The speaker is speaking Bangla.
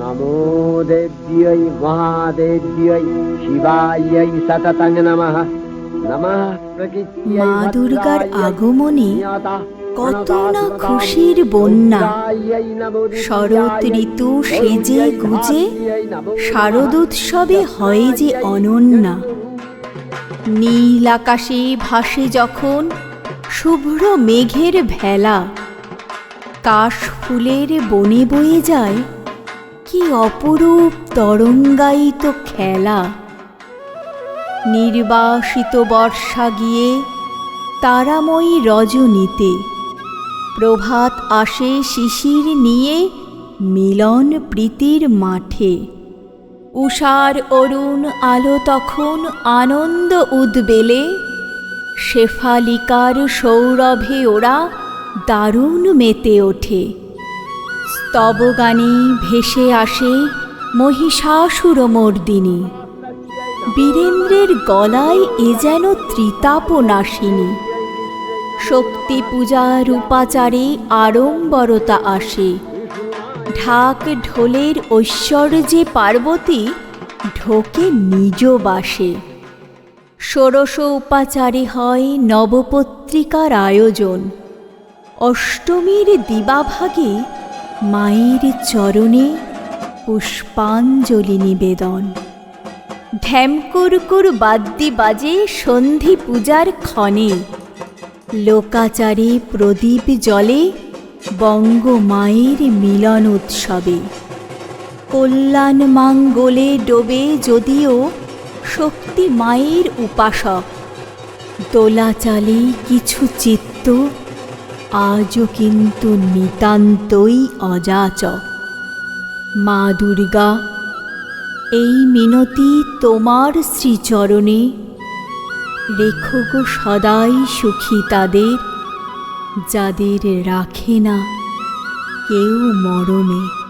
নমো দেব্যৈ মহাদেব্যৈ শিবাयै সততং নমঃ নমঃ মা দুর্গার আগমনে কত না খুশির বন্যা। শরৎ ঋতু সেজে গুজে শারদোৎসবে হয় যে অনন্যা। নীল আকাশে ভাসে যখন শুভ্র মেঘের ভেলা কাশ ফুলের বনে বয়ে যায় কি অপরূপ তরঙ্গায়িত খেলা। নির্বাসিত বর্ষা গিয়ে তারাময়ী রজনীতে প্রভাত আসে শিশির নিয়ে মিলন প্রীতির মাঠে। উষার অরুণ আলো তখন আনন্দ উদ্বেলে, শেফালিকার সৌরভে ওরা দারুণ মেতে ওঠে। স্তবগানে ভেসে আসে মহিষাসুরমর্দিনী। বীরেন্দ্রের গলায় এ যেন ত্রিতাপনাশিনী। শক্তি পূজা রূপাচারে আড়ম্বরতা আসে। ঢাক ঢোলের ঐশ্বর্যে পার্বতী ঢোকে নিজ বাসে। ষোড়শ উপাচারে হয় নবপত্রিকার আয়োজন। অষ্টমীর দিবাভাগে মায়ের চরণে পুষ্পাঞ্জলি নিবেদন। ঢ্যামকুরকুর বাদ্যি বাজে সন্ধি পূজার ক্ষণে। লোকাচারে প্রদীপ জলে বঙ্গ মায়ের মিলন উৎসবে। কল্যাণ মাঙ্গলে ডোবে যদিও শক্তি মায়ের উপাসক। দোলাচালে কিছু চিত্ত আজও কিন্তু নিতান্তই অযাচক। মা দুর্গা, এই মিনতি তোমার শ্রীচরণে। রেখো সদাই সুখী তাদের, যাদের রাখে না কেউ মরমে